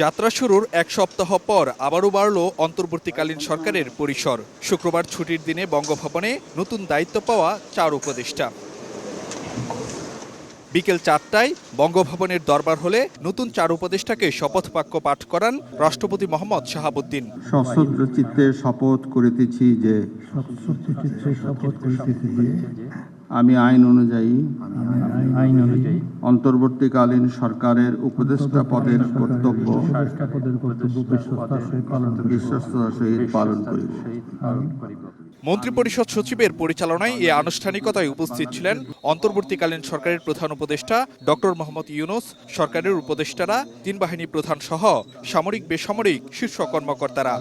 যাত্রা শুরুর এক সপ্তাহ পর আবারও বাড়ল অন্তর্বর্তীকালীন সরকারের পরিসর। শুক্রবার ছুটির দিনে বঙ্গভবনে নতুন দায়িত্ব পাওয়া চার উপদেষ্টা। বিকেল চারটায় বঙ্গভবনের দরবার হলে নতুন চার উপদেষ্টাকে শপথ বাক্য পাঠ করান রাষ্ট্রপতি মোহাম্মদ শাহাবুদ্দিন। সশ্রদ্র চিত্তে শপথ করিতেছি যে সত্যচিত্রে শপথ করিতেছি যে আমি আইন অনুযায়ী আইন অনুযায়ী অন্তর্বর্তীকালীন সরকারের উপদেষ্টা পদের কর্তব্য বিশ্বস্ততার সহিত পালন করিব। মন্ত্রিপরিষদ সচিবের পরিচালনায় এ আনুষ্ঠানিকতায় উপস্থিত ছিলেন অন্তর্বর্তীকালীন সরকারের প্রধান উপদেষ্টা ডক্টর মোহাম্মদ ইউনুস সরকারের উপদেষ্টারা তিন বাহিনী প্রধান সহ সামরিক বেসামরিক শীর্ষ কর্মকর্তারা।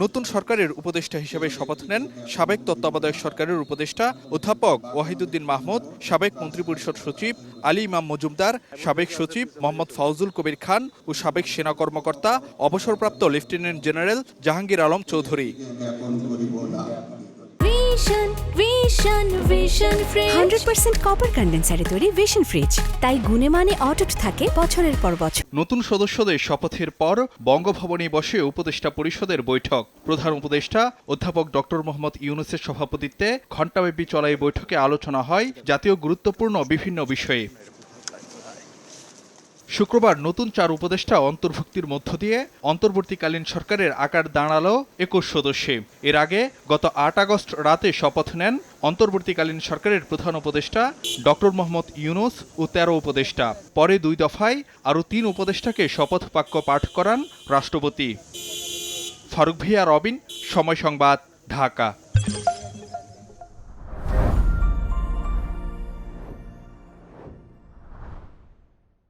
নতুন সরকারের উপদেষ্টা হিসেবে শপথ নেন সাবেক তত্ত্বাবধায়ক সরকারের উপদেষ্টা অধ্যাপক ওয়াহিদুদ্দিন মাহমুদ, সাবেক মন্ত্রিপরিষদ সচিব আলী ইমাম মজুমদার, সাবেক সচিব মোহাম্মদ ফাউজুল কবির খান ও সাবেক সেনা কর্মকর্তা, অবসরপ্রাপ্ত lieutenant general Jahangir Alam Chowdhury. Vision Vision Vision fridge hundred percent copper কন্ডেন্সারে তৈরি ভিশন ফ্রিজ তাই গুণে মানে অটুট থাকে বছরের পর বছর। নতুন সদস্যদের শপথের পর বঙ্গভবনে বসে উপদেষ্টা পরিষদের বৈঠক। প্রধান উপদেষ্টা অধ্যাপক ডক্টর মোহাম্মদ ইউনুসের সভাপতিত্বে ঘণ্টাব্যাপী চলা এই বৈঠকে আলোচনা হয় জাতীয় গুরুত্বপূর্ণ বিভিন্ন বিষয়ে। শুক্রবার নতুন চার উপদেষ্টা অন্তর্ভুক্তির মধ্য দিয়ে অন্তর্বর্তীকালীন সরকারের আকার দাঁড়াল একুশ সদস্যে। এর আগে গত আট আগস্ট রাতে শপথ নেন অন্তর্বর্তীকালীন সরকারের প্রধান উপদেষ্টা ডক্টর মোহাম্মদ ইউনুস ও তেরো উপদেষ্টা। পরে দুই দফায় আরও তিন উপদেষ্টাকে শপথ বাক্য পাঠ করান রাষ্ট্রপতি। ফারুক ভিয়া রবিন, সময় সংবাদ, ঢাকা।